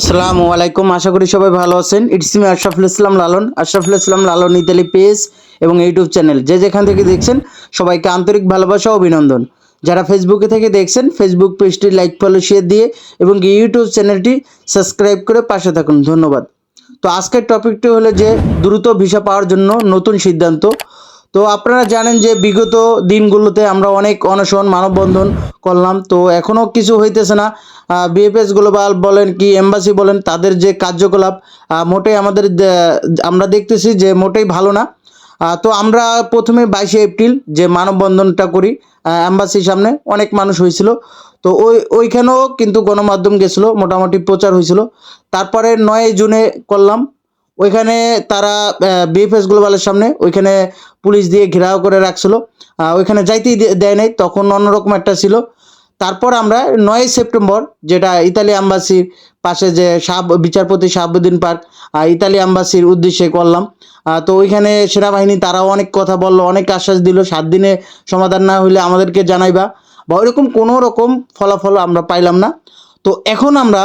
আসসালামু আলাইকুম, আশা করি সবাই ভালো আছেন। It's me Ashraful Islam Lalon, Ashraful Islam Lalon Italy page এবং ইউটিউব চ্যানেল যে যেখান থেকে দেখছেন, সবাইকে আন্তরিক ভালোবাসা অভিনন্দন। যারা ফেসবুকে থেকে দেখছেন ফেসবুক পেজটি লাইক ফলো শেয়ার দিয়ে এবং ইউটিউব চ্যানেলটি সাবস্ক্রাইব করে পাশে থাকুন। ধন্যবাদ। তো আজকের টপিকটি হলো যে, দ্রুত ভিসা পাওয়ার জন্য নতুন সিদ্ধান্ত। তো আপনারা জানেন যে বিগত দিনগুলোতে আমরা অনেক অনশন, মানববন্ধন করলাম। তো এখনও কিছু হইতেছে না। বিএফএস গ্লোবাল বলেন কি এম্বাসি বলেন, তাদের যে কার্যকলাপ মোটেই আমাদের আমরা দেখতেছি যে মোটেই ভালো না। তো আমরা প্রথমে বাইশে এপ্রিল যে মানববন্ধনটা করি অ্যাম্বাসির সামনে অনেক মানুষ হয়েছিল তো ওই, ওইখানেও কিন্তু গণমাধ্যম গেছিল, মোটামুটি প্রচার হয়েছিল তারপরে নয় জুনে করলাম ওইখানে তারা বিএফএস গ্লোবালের সামনে ওইখানে পুলিশ দিয়ে ঘেরাও করে রাখছিল। ওইখানে যাইতেই দেয় নাই, তখন অন্যরকম একটা ছিল। তারপর আমরা নয় সেপ্টেম্বর, যেটা ইতালি আম্বাসির পাশে যে শাহ বিচারপতি শাহাবুদ্দিন পার্ক ইতালি আম্বাসির উদ্দেশ্যে করলাম। তো ওইখানে সেনাবাহিনী তারাও অনেক কথা বলল, অনেক আশ্বাস দিল, সাত দিনে সমাধান না হইলে আমাদেরকে জানাইবা। বা ওইরকম কোনো রকম ফলাফল আমরা পাইলাম না। তো এখন আমরা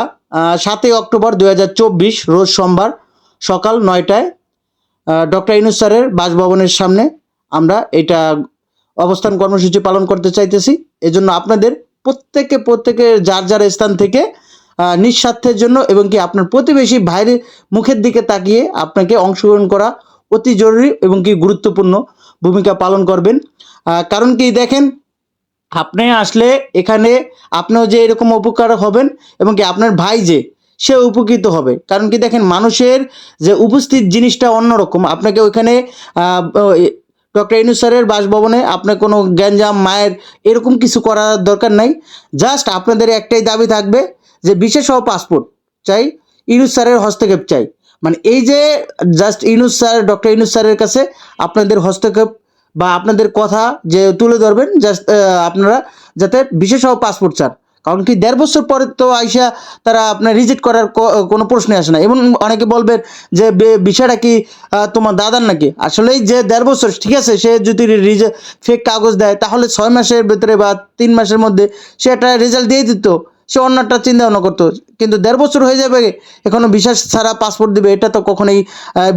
সাতই অক্টোবর দু হাজার চব্বিশ, রোজ সোমবার সকাল নয়টায় ডক্টর ইনুস স্যারের বাসভবনের সামনে আমরা এটা অবস্থান কর্মসূচি পালন করতে চাইতেছি। এজন্য আপনাদের প্রত্যেকে প্রত্যেকের যার যার স্থান থেকে নিঃস্বার্থের জন্য এবং কি আপনার প্রতিবেশী ভাইয়ের মুখের দিকে তাকিয়ে আপনাকে অংশগ্রহণ করা অতি জরুরি এবং কি গুরুত্বপূর্ণ ভূমিকা পালন করবেন। কারণ কি দেখেন, আপনি আসলে এখানে আপনিও যে এরকম উপকার হবেন এবং কি আপনার ভাই যে সে উপকৃত হবে। কারণ কি দেখেন, মানুষের যে উপস্থিত জিনিসটা অন্যরকম। আপনাকে ওইখানে ডক্টর ইনু স্যারের বাসভবনে আপনার কোনো গ্যাঞ্জাম, মায়ের এরকম কিছু করার দরকার নাই। জাস্ট আপনাদের একটাই দাবি থাকবে যে বিশেষ পাসপোর্ট চাই, ইনুস স্যারের হস্তক্ষেপ চাই। মানে এই যে just Yunus sir, doctor Yunus স্যারের কাছে আপনাদের হস্তক্ষেপ বা আপনাদের কথা যে তুলে ধরবেন, জাস্ট আপনারা যাতে বিশেষ সহ পাসপোর্ট চান। কারণ কি দেড় বছর পরে তো আইসা তারা আপনার রিজেক্ট করার কোনো প্রশ্নই আসে না। এবং অনেকে বলবেন যে বিষয়টা কি তোমার দাদার নাকি? আসলেই যে দেড় বছর, ঠিক আছে, সে যদি ফেক কাগজ দেয়, তাহলে ছয় মাসের ভেতরে বা তিন মাসের মধ্যে সে একটা রেজাল্ট দিয়ে দিত। সে অন্যটা চিন্তা ভাবনা করতো। কিন্তু দেড় বছর হয়ে যাবে, এখনও বিশ্বাস ছাড়া পাসপোর্ট দিবে, এটা তো কখনোই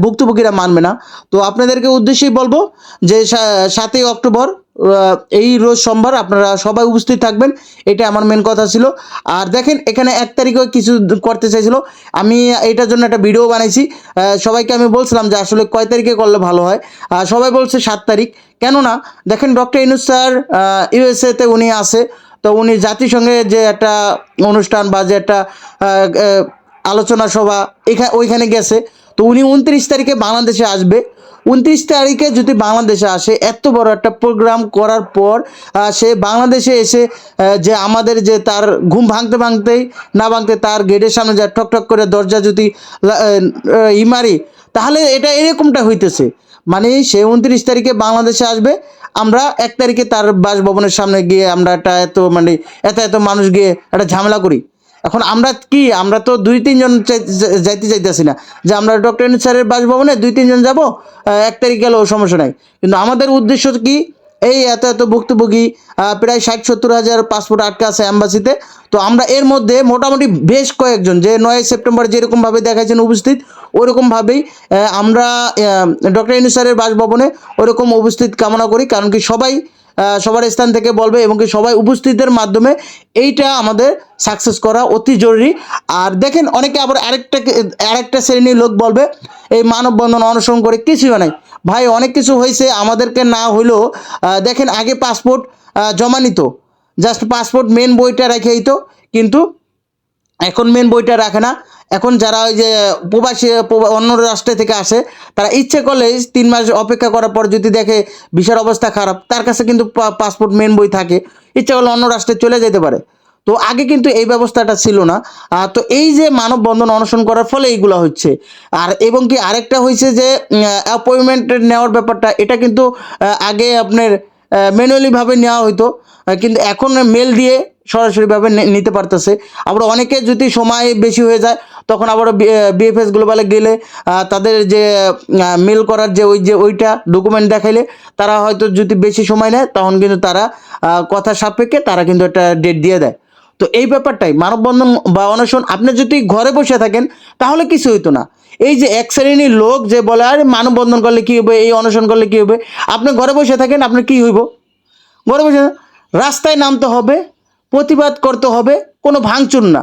ভুক্তভোগীরা মানবে না। তো আপনাদেরকে উদ্দেশ্যেই বলব যে সাতই অক্টোবর এই রোজ সোমবার আপনারা সবাই উপস্থিত থাকবেন, এটা আমার মেন কথা ছিল। আর দেখেন, এখানে এক তারিখে কিছু করতে চাইছিল। আমি এটার জন্য একটা ভিডিও বানাইছি। সবাইকে আমি বলছিলাম যে আসলে কয় তারিখে করলে ভালো হয়? সবাই বলছে সাত তারিখ। কেননা, দেখেন ডক্টর ইনুস স্যার ইউএসএতে উনি আছে। তো উনি জাতিসংঘে যে একটা অনুষ্ঠান বা যে একটা আলোচনা সভা এখানে ওইখানে গেছে। তো উনি উনত্রিশ তারিখে বাংলাদেশে আসবে। উনত্রিশ তারিখে যদি বাংলাদেশে আসে, এত বড় একটা প্রোগ্রাম করার পর সে বাংলাদেশে এসে যে আমাদের যে তার ঘুম ভাঙতে ভাঙতেই, না ভাঙতে তার গেটের সামনে যা ঠক ঠক করে দরজা যদি ইমারি তাহলে এটা এরকমটা হইতেছে। মানে সে উনত্রিশ তারিখে বাংলাদেশে আসবে, আমরা এক তারিখে তার বাসভবনের সামনে গিয়ে আমরা একটা এত মানে এত এত মানুষ গিয়ে একটা ঝামেলা করি। এখন আমরা কি? আমরা তো দুই তিনজন যাইতে চাইতেছি না। যে আমরা ডক্টর স্যারের বাসভবনে দুই তিনজন যাব এক তারিখ গেলেও সমস্যা নাই। কিন্তু আমাদের উদ্দেশ্য কি? এই এত এত ভুক্তভোগী প্রায় ষাট সত্তর হাজার পাসপোর্ট আটকা আছে অ্যাম্বাসিতে তো আমরা এর মধ্যে মোটামুটি বেশ কয়েকজন, যে নয় সেপ্টেম্বর যেরকমভাবে দেখাচ্ছেন উপস্থিত, ওরকমভাবেই আমরা ডক্টর ইনু স্যারের বাসভবনে ওরকম উপস্থিত কামনা করি। কারণ কি সবাই সবার স্থান থেকে বলবে এবং কি সবাই উপস্থিতের মাধ্যমে এইটা আমাদের সাকসেস করা অতি জরুরি। আর দেখেন অনেকে আবার আরেকটা আরেকটা শ্রেণির লোক বলবে, এই মানববন্ধন অনুসরণ করে কিছুই নাই। ভাই, অনেক কিছু হয়েছে, আমাদেরকে না হইলেও দেখেন আগে পাসপোর্ট জমা নিত। জাস্ট পাসপোর্ট মেন বইটা রেখে দিত, কিন্তু এখন মেন বইটা রাখে না। এখন যারা ওই যে প্রবাসী, প্রবা- অন্য রাষ্ট্র থেকে আসে, তারা ইচ্ছে করলে তিন মাস অপেক্ষা করার পর যদি দেখে ভিসার অবস্থা খারাপ, তার কাছে কিন্তু পাসপোর্ট মেন বই থাকে। ইচ্ছে করলে অন্য রাষ্ট্রে চলে যেতে পারে। তো আগে কিন্তু এই ব্যবস্থাটা ছিল না। তো এই যে মানববন্ধন অনশন করার ফলে এইগুলো হচ্ছে। আর এবং কি আরেকটা হয়েছে যে অ্যাপয়েন্টমেন্ট নেওয়ার ব্যাপারটা, এটা কিন্তু আগে আপনার ম্যানুয়ালিভাবে নেওয়া হতো কিন্তু এখন মেল দিয়ে সরাসরিভাবে নিতে পারতেছে। আবার অনেকে যদি সময় বেশি হয়ে যায়, তখন আবার বিএফএস গ্লোবালে গেলে তাদের যে মেল করার যে ওই যে, ওইটা ডকুমেন্ট দেখাইলে, তারা হয়তো যদি বেশি সময় নেয়, তখন কিন্তু তারা কথা সাপেক্ষে তারা কিন্তু একটা ডেট দিয়ে দেয়। তো এই ব্যাপারটাই, মানববন্ধন বা অনশন, আপনি যদি ঘরে বসে থাকেন, তাহলে কিছু হইতো না। এই যে এক শ্রেণির লোক যে বলে, আর, মানববন্ধন করলে কী হবে? এই অনশন করলে কী হবে? আপনি ঘরে বসে থাকেন, আপনার কী হইব? ঘরে বসে, রাস্তায় নামতে হবে প্রতিবাদ করতে হবে, কোনো ভাঙচুর না।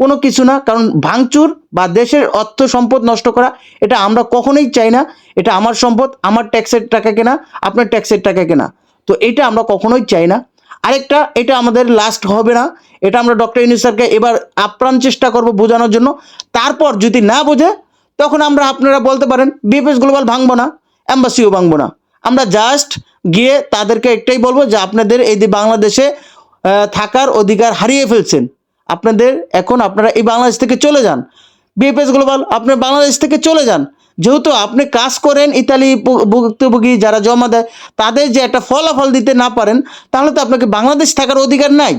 কোনো কিছু না, কারণ ভাঙচুর বা দেশের অর্থ সম্পদ নষ্ট করা, এটা আমরা কখনোই চাই না। এটা আমার সম্পদ, আমার ট্যাক্সের টাকা কেনা, আপনার ট্যাক্সের টাকা কেনা। তো এটা আমরা কখনোই চাই না। আরেকটা, এটা আমাদের লাস্ট হবে না। এটা আমরা ডক্টর ইউনুস স্যারকে এবার আপ্রাণ চেষ্টা করব বোঝানোর জন্য। তারপর যদি না বোঝে, তখন আমরা আপনারা বলতে পারেন বিএফএস গ্লোবাল ভাঙবো না অ্যাম্বাসিও ভাঙবো না। আমরা জাস্ট গিয়ে তাদেরকে একটাই বলব যে, আপনাদের এই বাংলাদেশে থাকার অধিকার হারিয়ে ফেলছেন। আপনাদের এখন আপনারা এই বাংলাদেশ থেকে চলে যান। বিএফএস গ্লোবাল আপনি বাংলাদেশ থেকে চলে যান। যেহেতু আপনি কাজ করেন ইতালি ভুক্তভোগী যারা জমা দেয়, তাদের যে একটা ফলাফল দিতে না পারেন, তাহলে তো আপনাকে বাংলাদেশ থাকার অধিকার নাই।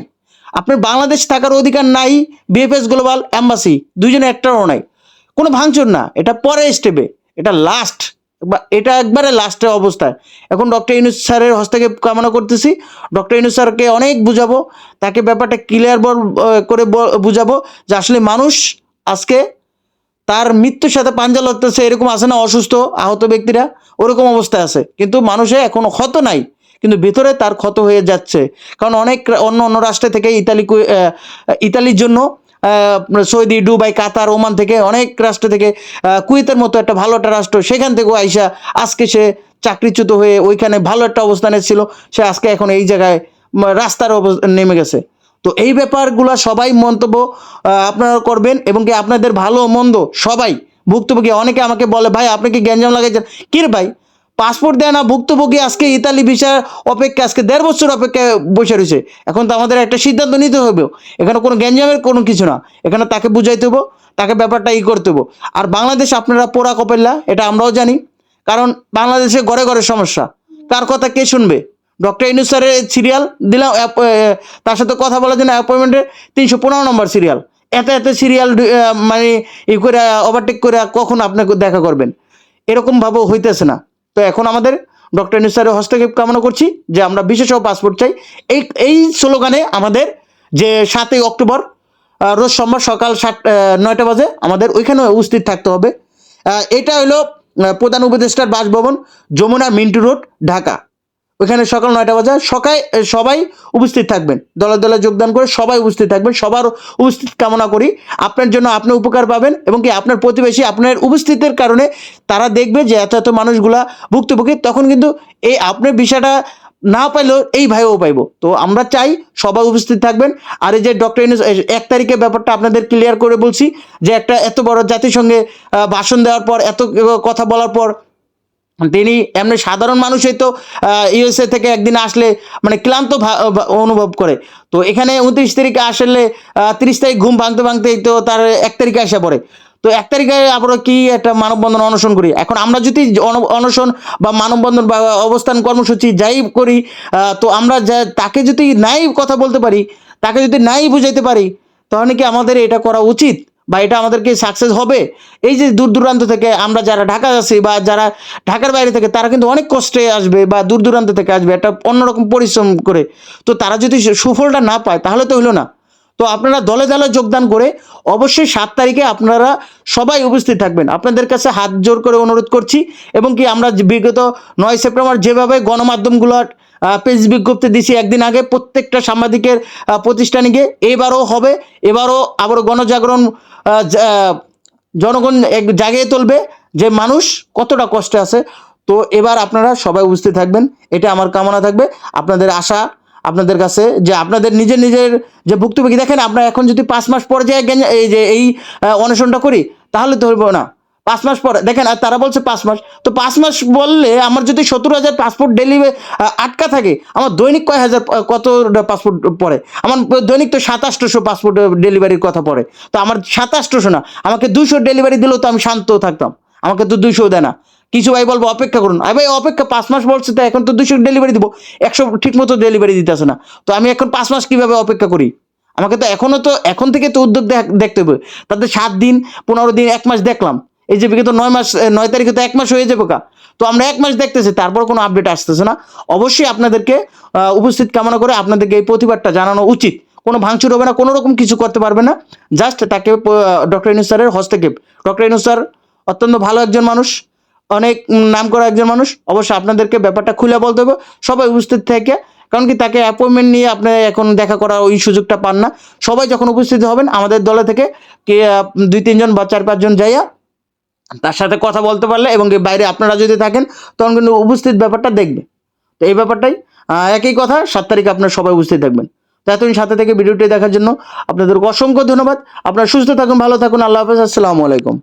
আপনার বাংলাদেশ থাকার অধিকার নাই বিএফএস গ্লোবাল অ্যাম্বাসি দুজনে একটারও নাই। কোনো ভাঙচুর না, এটা পরে স্টেপে এটা লাস্ট এটা একবারে লাস্টের অবস্থায় এখন ডক্টর ইউনুস স্যারের হস্তক্ষেপ কামনা করতেছি। ডক্টর ইউনুস স্যারকে অনেক বুঝাবো, তাকে ব্যাপারটা ক্লিয়ার করে বুঝাবো যে আসলে মানুষ আজকে তার মৃত্যুর সাথে পাঞ্জা লড়তেছে, এরকম আছে না অসুস্থ, আহত ব্যক্তিরা, ওরকম অবস্থায় আছে। কিন্তু মানুষে এখনও ক্ষত নাই, কিন্তু ভেতরে তার ক্ষত হয়ে যাচ্ছে। কারণ অনেক অন্য অন্য রাষ্ট্র থেকে ইতালি ইতালির জন্য সৌদি, দুবাই, কাতার, ওমান থেকে অনেক রাষ্ট্র থেকে কুয়েতের মতো একটা ভালো একটা রাষ্ট্র, সেখান থেকেও আইসা আজকে সে চাকরিচ্যুত হয়ে ওইখানে ভালো একটা অবস্থানে ছিল। সে আজকে এখন এই জায়গায় রাস্তার নেমে গেছে। তো এই ব্যাপারগুলো সবাই মন্তব্য আপনারা করবেন এবং কি আপনাদের ভালো মন্দ সবাই, ভুক্তভোগী অনেকে আমাকে বলে, ভাই, আপনি কি গ্যাঞ্জাম লাগাইছেন? কি রে ভাই পাসপোর্ট দেয় না, ভুক্তভোগী আজকে ইতালি ভিসা অপেক্ষা আজকে দেড় বছর অপেক্ষায় বসে রয়েছে। এখন তো আমাদের একটা সিদ্ধান্ত নিতে হবে। এখানে কোনো গ্যাঞ্জামের কোনো কিছু না। এখানে তাকে বুঝাইতে হব, তাকে ব্যাপারটা ই করতে হব। আর বাংলাদেশ আপনারা পোড়া কপেল্লা এটা আমরাও জানি। কারণ বাংলাদেশে ঘরে ঘরে সমস্যা। কার কথা কে শুনবে? ডক্টর ইনুস স্যারের সিরিয়াল দিলাম তার সাথে কথা বলার জন্য অ্যাপয়েন্টমেন্টের তিনশো পনেরো নম্বর সিরিয়াল। এত এত সিরিয়াল মানে ই করে ওভারটেক করে কখন আপনাকে দেখা করবেন? এরকমভাবেও হইতেছে না। তো এখন আমাদের ডক্টর নিসারের হস্তক্ষেপ কামনা করছি যে আমরা বিশেষ পাসপোর্ট চাই। এই এই স্লোগানে আমাদের যে সাতই অক্টোবর রোজ সোমবার সকাল সাত নয়টা বাজে আমাদের ওইখানে উপস্থিত থাকতে হবে। এটা হলো প্রধান উপদেষ্টার বাসভবন, যমুনা মিন্টু রোড, ঢাকা। ওইখানে সকাল নয়টা বাজে সকাল সবাই উপস্থিত থাকবেন। দলে দলে যোগদান করে সবাই উপস্থিত থাকবেন, সবার উপস্থিত কামনা করি। আপনার জন্য আপনি উপকার পাবেন এবং কি আপনার প্রতিবেশী আপনার উপস্থিতির কারণে তারা দেখবে যে এত এত মানুষগুলা ভুক্তভোগী, তখন কিন্তু এই আপনার বিষয়টা না পাইলেও এই ভাইও পাইবো। তো আমরা চাই সবাই উপস্থিত থাকবেন। আর এই যে ডক্টর ইউনুস এক তারিখে ব্যাপারটা আপনাদের ক্লিয়ার করে বলছি যে একটা এত বড় জাতিসংঘে ভাষণ দেওয়ার পর, এত কথা বলার পর তিনি এমনি সাধারণ মানুষই তো ইউএসএ থেকে একদিন আসলে মানে ক্লান্ত অনুভব করে। তো এখানে উনত্রিশ তারিখে আসলে তিরিশ তারিখ ঘুম ভাঙতে ভাঙতে তো তার এক তারিখে আসা পড়ে। তো এক তারিখে আমরা কি একটা মানববন্ধন অনশন করি? এখন আমরা যদি অন- অনশন বা মানববন্ধন বা অবস্থান কর্মসূচি যাই করি তো আমরা যা, তাকে যদি নাই কথা বলতে পারি, তাকে যদি নাই বুঝাইতে পারি, তাহলে কি আমাদের এটা করা উচিত? বা এটা আমাদেরকে সাকসেস হবে, এই যে দূর দূরান্ত থেকে আমরা যারা ঢাকা আছি বা যারা ঢাকার বাইরে থেকে, তারা কিন্তু অনেক কষ্টে আসবে বা দূর দূরান্ত থেকে আসবে, একটা অন্যরকম পরিশ্রম করে। তো তারা যদি সুফলটা না পায়, তাহলে তো হলো না। তো আপনারা দলে দলে যোগদান করে অবশ্যই সাত তারিখে আপনারা সবাই উপস্থিত থাকবেন। আপনাদের কাছে হাত জোর করে অনুরোধ করছি এবং কি আমরা বিগত নয় সেপ্টেম্বর যেভাবে গণমাধ্যমগুলোর পেজ বিজ্ঞপ্তি দিছি। একদিন আগে প্রত্যেকটা সাংবাদিকের প্রতিষ্ঠানে গিয়ে এবারও হবে, এবারও আবার গণজাগরণ জনগণ এক জাগিয়ে তুলবে যে মানুষ কতটা কষ্টে আছে। তো এবার আপনারা সবাই উপস্থিত থাকবেন, এটা আমার কামনা থাকবে। আপনাদের আশা, আপনাদের কাছে যে আপনাদের নিজের নিজের যে ভুক্তভোগী, দেখেন আমরা এখন যদি পাঁচ মাস পরে যে এই যে এই অনশনটা করি, তাহলে তো হইব না। পাঁচ মাস পরে। দেখেন, আর তারা বলছে পাঁচ মাস। তো পাঁচ মাস বললে আমার যদি সত্তর হাজার পাসপোর্ট ডেলিভারি আটকা থাকে, আমার দৈনিক কয় হাজার কত পাসপোর্ট পড়ে? আমার দৈনিক তো সাতাশটোশো পাসপোর্ট ডেলিভারির কথা পড়ে। তো আমার সাতাশটোশো না। আমাকে দুশো ডেলিভারি দিলেও তো আমি শান্ত থাকতাম। আমাকে তো দুইশো দেয় না। কিছু ভাই বলব, অপেক্ষা করুন। আরে ভাই, অপেক্ষা পাঁচ মাস বলছে তো, এখন তো দুশো ডেলিভারি দিব। একশো ঠিক মতো ডেলিভারি দিতেছে না। তো আমি এখন পাঁচ মাস কীভাবে অপেক্ষা করি? আমাকে তো এখনও তো, এখন থেকে তো উদ্যোগ দেখতে হবে। তাদের সাত দিন, পনেরো দিন, এক মাস দেখলাম। এই যে বিগত নয় মাস নয় তারিখে তো এক মাস হয়ে যাবে কা। তো আমরা এক মাস দেখতেছি, তারপর কোনো আপডেট আসতেছে না। অবশ্যই আপনাদেরকে উপস্থিত কামনা করে আপনাদেরকে এই প্রতিবাদটা জানানো উচিত। কোনো ভাঙচুর হবে না, কোনো রকম কিছু করতে পারবে না। জাস্ট তাকে ডক্টর ইনুস স্যারের হস্তক্ষেপ। ডক্টর ইনুস স্যার অত্যন্ত ভালো একজন মানুষ, অনেক নাম করা একজন মানুষ। অবশ্যই আপনাদেরকে ব্যাপারটা খুলে বলতে হবে। সবাই উপস্থিত থেকে, কারণ কি তাকে অ্যাপয়েন্টমেন্ট নিয়ে আপনি এখন দেখা করার ওই সুযোগটা পান না। সবাই যখন উপস্থিত হবেন, আমাদের দলে থেকে কে দুই, তিনজন বা চার, পাঁচজন যাইয়া তার সাথে কথা বলতে পারলে এবং বাইরে আপনারা যদি থাকেন, তখন কিন্তু উপস্থিত ব্যাপারটা দেখবে। তো এই ব্যাপারটাই একই কথা, সাত তারিখে আপনার সবাই উপস্থিত থাকবেন। তো এতদিন সাথে থেকে ভিডিওটি দেখার জন্য আপনাদেরকে অসংখ্য ধন্যবাদ। আপনারা সুস্থ থাকুন, ভালো থাকুন, আল্লাহ হাফেজ, আসসালামু আলাইকুম।